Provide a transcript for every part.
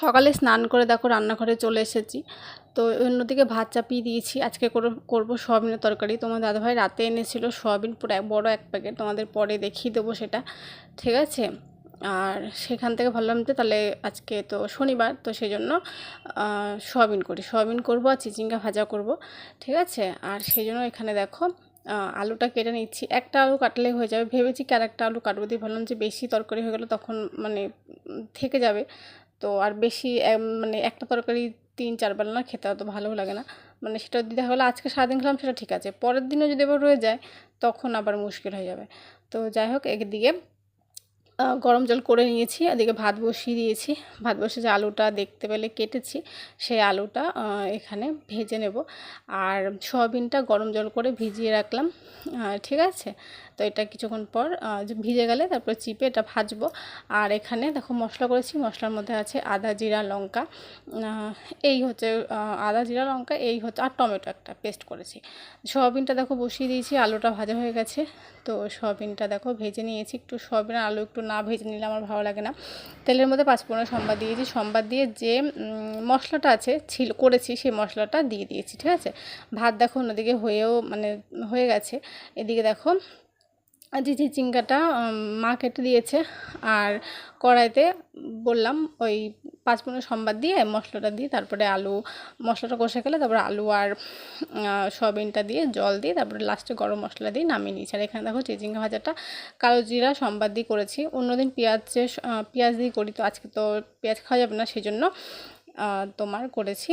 সকালে স্নান করে দেখো রান্নাঘরে চলে এসেছি। তো অন্যদিকে ভাত চাপিয়ে দিয়েছি। আজকে করে করব সোয়াবিনের তরকারি। তোমার দাদাভাই রাতে এনেছিল সোয়াবিন পুরো এক বড় এক প্যাকেট তোমাদের পরে দেখিয়ে দেবো সেটা। ঠিক আছে? আর সেখান থেকে ভাবলাম যে তাহলে আজকে তো শনিবার, তো সেই জন্য সোয়াবিন করি। সোয়াবিন করব আর চিচিঙ্গা ভাজা করব। ঠিক আছে? আর সেই জন্য এখানে দেখো আলুটা কেটে নিচ্ছি। একটা আলু কাটলে হয়ে যাবে। ভেবেছি কি আর একটা আলু কাটবো দিয়ে। ভাবলাম যে বেশি তরকারি হয়ে গেলে তখন মানে থেকে যাবে। তো আর বেশি মানে একটা তরকারি তিন, চার বেলা না খেতে অত ভালোও লাগে না। মানে সেটা দিতে হলে আজকে সারাদিন খেলাম সেটা ঠিক আছে, পরের দিনও যদি আবার রয়ে যায়, তখন আবার মুশকিল হয়ে যাবে। তো যাই হোক একদিকে গরম জল করে নিয়েছি, এদিকে ভাত বসিয়ে দিয়েছি। ভাত বসে যে আলুটা দেখতে পেলে কেটেছি, সেই আলুটা এখানে ভেজে নেব। আর সয়াবিনটা গরম জল করে ভিজিয়ে রাখলাম। ঠিক আছে? তো এটা কিছুক্ষণ পর ভিজে গেলে তারপর চিপে এটা ভাজবো। আর এখানে দেখো মশলা করেছি, মশলার মধ্যে আছে আদা, জিরা, লঙ্কা। এই হচ্ছে আদা, জিরা, লঙ্কা, এই হচ্ছে, আর টমেটো একটা পেস্ট করেছি। সয়াবিনটা দেখো বসিয়ে দিয়েছি, আলুটা ভাজা হয়ে গেছে। তো সয়াবিনটা দেখো ভেজে নিয়েছি, একটু সয়াবিন আলু একটু না ভেজে নিলে আমার ভালো লাগে না। তেলের মধ্যে পাঁচফোড়ন সম্বাদ দিয়েছি। সম্বাদ দিয়ে যে মশলাটা আছে, ছিল, করেছি, সেই মশলাটা দিয়ে দিয়েছি, ঠিক আছে? ভাত দেখো অন্যদিকে হয়েও মানে হয়ে গেছে। এদিকে দেখো যে চিচিঙ্গাটা উম, মা কেটে দিয়েছে আর কড়াইতে বললাম ওই পাঁচফোড়ন সম্বাদ দিয়ে মশলাটা দিয়ে তারপরে আলু মশলাটা কষে গেলে তারপরে আলু আর সয়াবিনটা দিয়ে জল দিয়ে তারপরে লাস্টে গরম মশলা দিয়ে নামিয়ে নিয়েছি। আর এখানে দেখো চিচিঙ্গা ভাজাটা কালো জিরা সম্বাদ দিয়ে করেছি। অন্যদিন পেঁয়াজ পেঁয়াজ দিয়ে করি তো আজকে তো পেঁয়াজ খাওয়া যাবে না সেই জন্য তোমার করেছি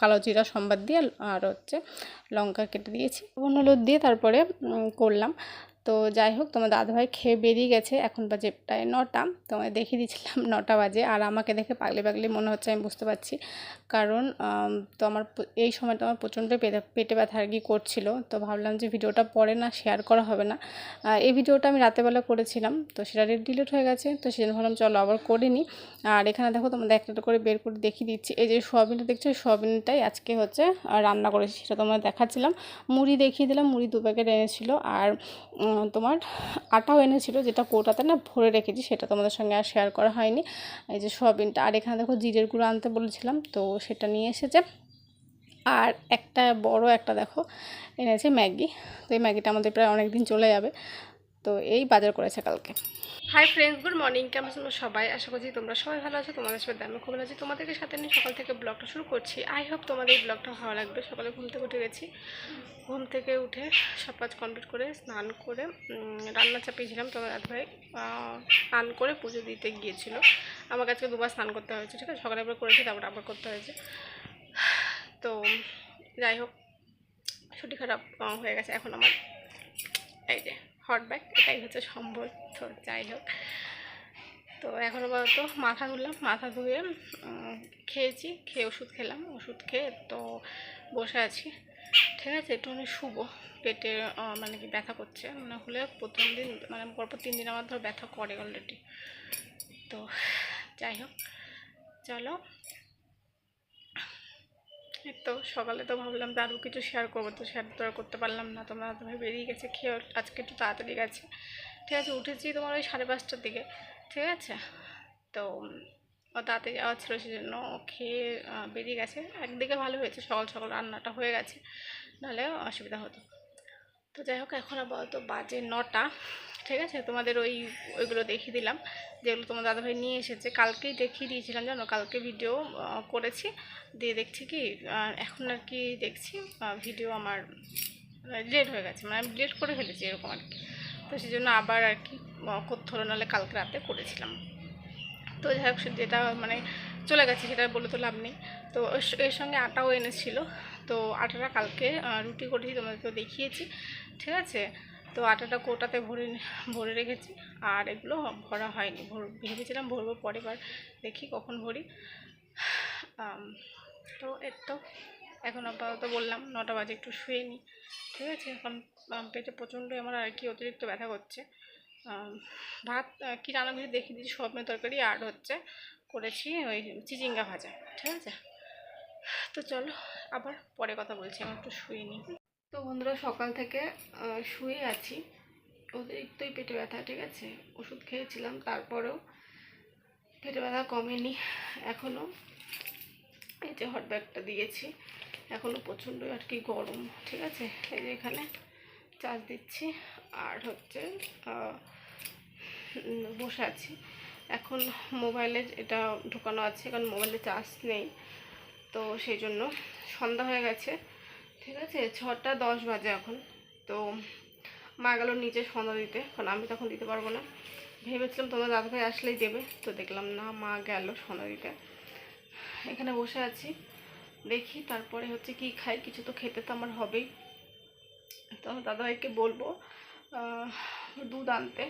কালো জিরা সম্বাদ দিয়ে আর হচ্ছে লঙ্কা কেটে দিয়েছি। হলুদ দিয়ে তারপরে করলাম। তো যাই হোক, তোমার দাদাভাই খেয়ে বেরিয়ে গেছে। এখন বাজে প্রায় নটা। তোমায় দেখিয়ে দিয়েছিলাম নটা বাজে। আর আমাকে দেখে পাগলে পাগলে মনে হচ্ছে, আমি বুঝতে পারছি। কারণ তো আমার এই সময়টা আমার প্রচণ্ড পেটে ব্যথা আর কি করছিল। তো ভাবলাম যে ভিডিওটা পরে না শেয়ার করা হবে না। এই ভিডিওটা আমি রাতেবেলা করেছিলাম। তো সেটা ডিলিট হয়ে গেছে। তো সেজন্য ভাবলাম চলো আবার করে নিই আর এখানে দেখো, তোমাদের একটা করে বের করে দেখিয়ে দিচ্ছি। এই যে সোয়াবিনটা দেখছ সোয়াবিনটাই আজকে হচ্ছে রান্না করেছি, সেটা তোমার দেখাচ্ছিলাম। মুড়ি দেখিয়ে দিলাম, মুড়ি দু প্যাকেট এনেছিল। আর তোমার আটাও এনেছিল, যেটা কোটাতে না ভরে রেখেছি, সেটা তোমাদের সঙ্গে আর শেয়ার করা হয়নি। এই যে সোয়াবিনটা, আর এখানে দেখো জিরের গুঁড়ো আনতে বলেছিলাম, তো সেটা নিয়ে এসেছে। আর একটা বড় একটা দেখো এনেছে ম্যাগি, তো এই ম্যাগিটা আমাদের প্রায় অনেক দিন চলে যাবে। তো এই বাজার করেছে কালকে। হাই ফ্রেন্ডস গুড মর্নিং কেমন আছো সবাই? আশা করছি তোমরা সবাই ভালো আছো, তোমাদের সাথে আমি খুব ভালো আছি। তোমাদেরকে সাথে নিয়ে সকাল থেকে ব্লগটা শুরু করছি। আই হোপ তোমাদের এই ব্লগটা ভালো লাগবে। সকালে ঘুম থেকে উঠে গেছি। ঘুম থেকে উঠে সব কাজ কমপ্লিট করে স্নান করে রান্না চাপিয়েছিলাম তোমার দাদা ভাই। স্নান করে পুজো দিতে গিয়েছিল। আমার আজকে দুবার স্নান করতে হয়েছে, ঠিক আছে? সকালে একবার করেছি, তারপর আবার করতে হয়েছে। তো যাই হোক, ছুটি খারাপ হয়ে গেছে এখন আমার। এই যে। হট ব্যাগ এটাই হচ্ছে সম্বল। তো যাই হোক। তো এখন আপাতত মাথা ধুলাম মাথা ধুয়ে খেয়েছি, খেয়ে ওষুধ খেলাম, ওষুধ খেয়ে তো বসে আছি। ঠিক আছে, একটুখানি শুবো, পেটে মানে কি ব্যথা করছে মানে হলে প্রথম দিন মানে পরপর তিন দিন আমার ধর ব্যথা করে অলরেডি তো যাই হোক, চলো। তো, সকালে তো ভাবলাম যে আরও কিছু শেয়ার করব, তো শেয়ার তো আর করতে পারলাম না, তোমরা তুমি বেরিয়ে গেছে, খেয়ে আজকে একটু তাড়াতাড়ি গেছে। ঠিক আছে, উঠেছি তোমার ওই সাড়ে পাঁচটার দিকে, ঠিক আছে? তো, ও তাড়াতাড়ি যাওয়া ছিল সেজন্য খেয়ে বেরিয়ে গেছে। একদিকে ভালো হয়েছে, সকাল সকাল রান্নাটা হয়ে গেছে, নাহলে অসুবিধা হতো। তো যাই হোক, এখন আপাতত বাজে নটা। ঠিক আছে? তোমাদের ওই, ওইগুলো দেখিয়ে দিলাম, যেগুলো তোমার দাদাভাই নিয়ে এসেছে। কালকেই দেখিয়ে দিয়েছিলাম, জানো? কালকে ভিডিও করেছি। দিয়ে দেখছি কি এখন আর কি দেখছি ভিডিও আমার লেট হয়ে গেছে। মানে আমি লেট করে ফেলেছি এরকম আর কি। তো সেই জন্য আবার আর কি করতে হলো। নাহলে কালকে রাতে করেছিলাম। তো যাই হোক যেটা মানে চলে গেছে, সেটা বলে তো লাভ নেই। তো এর সঙ্গে আটাও এনেছিল। তো আটাটা কালকে রুটি করেছি তোমাদেরকে দেখিয়েছি। ঠিক আছে? তো আটাটা কোটাতে ভরে ভরে রেখেছি। আর এগুলো ভরা হয়নি। ভর, ভেবেছিলাম ভরবো পরে বার, দেখি কখন ভরি। তো এর তো এখন আপাতত বললাম, নটা বাজে একটু শুয়ে নিই ঠিক আছে, এখন পেটে প্রচণ্ড আমার আর কি অতিরিক্ত ব্যথা করছে। ভাত কী রান্না করে দেখিয়ে দিয়েছি সবনের তরকারি আর হচ্ছে করেছি ওই চিচিঙ্গা ভাজা। ঠিক আছে? তো চলো, আবার পরে কথা বলছি, আমি একটু শুয়ে নিই তো বন্ধুরা সকাল থেকে শুয়ে আছি। অতিরিক্তই পেটে ব্যথা, ঠিক আছে? ওষুধ খেয়েছিলাম, তারপরেও পেটে ব্যথা কমেনি এখনও এই যে হট ব্যাগটা দিয়েছি। এখনও প্রচণ্ড আর কি গরম, ঠিক আছে? এই যে এখানে চার্জ দিচ্ছি। আর হচ্ছে বসে আছি। এখন মোবাইলে এটা ঢোকানো আছে, কারণ মোবাইলে চার্জ নেই। তো সেই জন্য সন্ধ্যা হয়ে গেছে। ঠিক আছে, ছটা দশ বাজে এখন। তো মা গেল নিচে সন্ধ্যা দিতে কারণ আমি তখন দিতে পারব না। ভেবেছিলাম তোমার দাদাভাই আসলেই দেবে, তো দেখলাম না, মা গেল সন্ধ্যা দিতে। এখানে বসে আছি, দেখি তারপরে হচ্ছে কি খাই, কিছু তো খেতে তো আমার হবেই। তো আমার দাদাভাইকে বলব দুধ আনতে,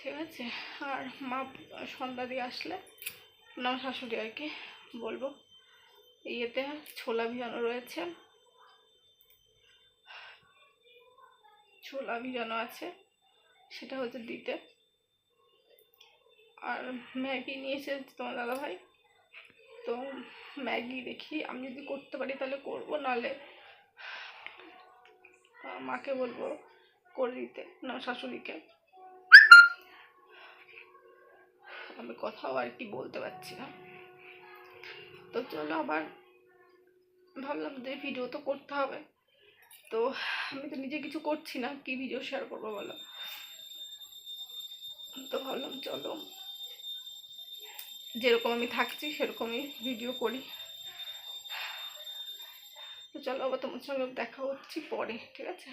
ঠিক আছে? আর মা সন্ধ্যা দিয়ে আসলে আমার শাশুড়ি আর কি বলব। ইয়েতে ছোলা ভিজানো রয়েছে। ছোলা ভিজানো আছে, সেটা হচ্ছে দিতে। আর ম্যাগি নিয়ে এসেছে তোমার দাদাভাই। তো ম্যাগি দেখি, আমি যদি করতে পারি তাহলে করব, নাহলে মাকে বলব করে দিতে, না শাশুড়িকে। আমি কথাও আর কি বলতে পারছি না। তো চলো আবার ভাবলাম যে ভিডিও তো করতে হবে। তো আমি তো নিজে কিছু করছি না, কি ভিডিও শেয়ার করব বলো? তো ভাবলাম চলো। যেরকম আমি থাকছি, সেরকমই ভিডিও করি। তো চলো আবার তোমার সঙ্গে দেখা হচ্ছে পরে, ঠিক আছে?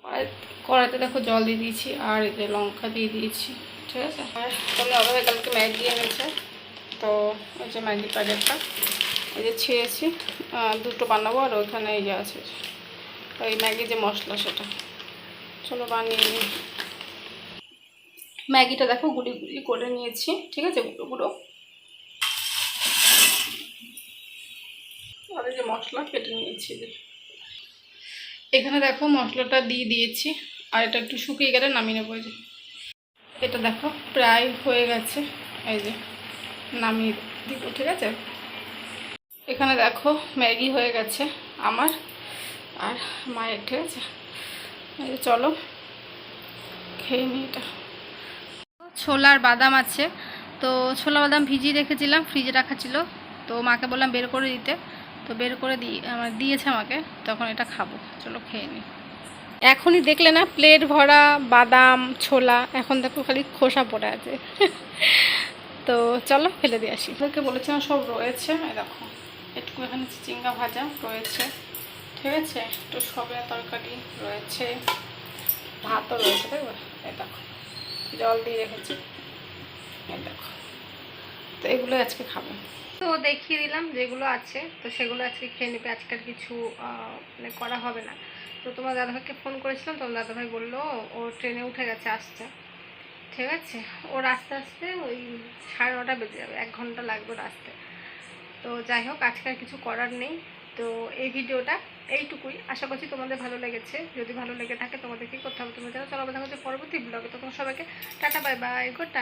কড়াই কড়াইতে দেখো জল দিয়ে দিয়েছি, আর এতে লঙ্কা দিয়ে দিয়েছি, ঠিক আছে? আর তোমার দাদা কালকে ম্যাগি এনেছে। তো ওই যে ম্যাগি প্যাকেটটা, এই যে ছিঁড়েছি দুটো বানাবো আর ওইখানে এই যে আছে। ওই ম্যাগি যে মশলা সেটা। চলো বানিয়ে নিই। ম্যাগিটা দেখো গুঁড়ি গুঁড়ি করে নিয়েছি, ঠিক আছে? গুঁড়ো গুঁড়ো। আর যে মশলা কেটে নিয়েছি। এখানে দেখো মশলাটা দিয়ে দিয়েছি, আর এটা একটু শুকিয়ে গেলে নামিয়ে নেব যে। এটা দেখো প্রায় হয়ে গেছে, এই যে নামিয়ে দিব, ঠিক আছে? এখানে দেখো ম্যাগি হয়ে গেছে আমার। আর মায়ের, ঠিক আছে? চলো, খেয়ে নিই এটা। ছোলার বাদাম আছে। তো ছোলা বাদাম ভিজিয়ে রেখেছিলাম, ফ্রিজে রাখা ছিল। তো মাকে বললাম বের করে দিতে। তো বের করে দিয়ে দিয়েছে আমাকে। তখন এটা খাব। চলো খেয়ে নিই। এখনই দেখলে না, প্লেট ভরা, বাদাম, ছোলা। এখন দেখো খালি খোসা পড়ে আছে। তো চলো ফেলে দিয়ে আসি। ওদেরকে বলেছিলাম সব রয়েছে। দেখো একটু এখানে চিংড়া ভাজা রয়েছে। আছে একটু সবের তরকারি রয়েছে, ভাতও রয়েছে দেখবে এই দেখো, জল দিয়ে রেখেছি। এই দেখো, তো এগুলো আজকে খাব। তো দেখিয়ে দিলাম যেগুলো আছে, তো সেগুলো আজকে খেয়ে নেবে। আজকে আর কিছু মানে করা হবে না। তো তোমার দাদাভাইকে ফোন করেছিলাম তোমার দাদাভাই বলল, ও ট্রেনে উঠে গেছে, আসছে। ঠিক আছে? ওর আস্তে আস্তে ওই সাড়ে নটা বেজে যাবে, এক ঘণ্টা লাগবে আসতে তো যাই হোক, আজকে কিছু করার নেই। তো এই ভিডিওটা এইটুকুই। আশা করছি তোমাদের ভালো লেগেছে। যদি ভালো লেগে থাকে তোমাদের কি করতে হবে তুমি যেন চলো হচ্ছে পরবর্তী ব্লগে তো তোমার সবাইকে ta-ta, bye bye good night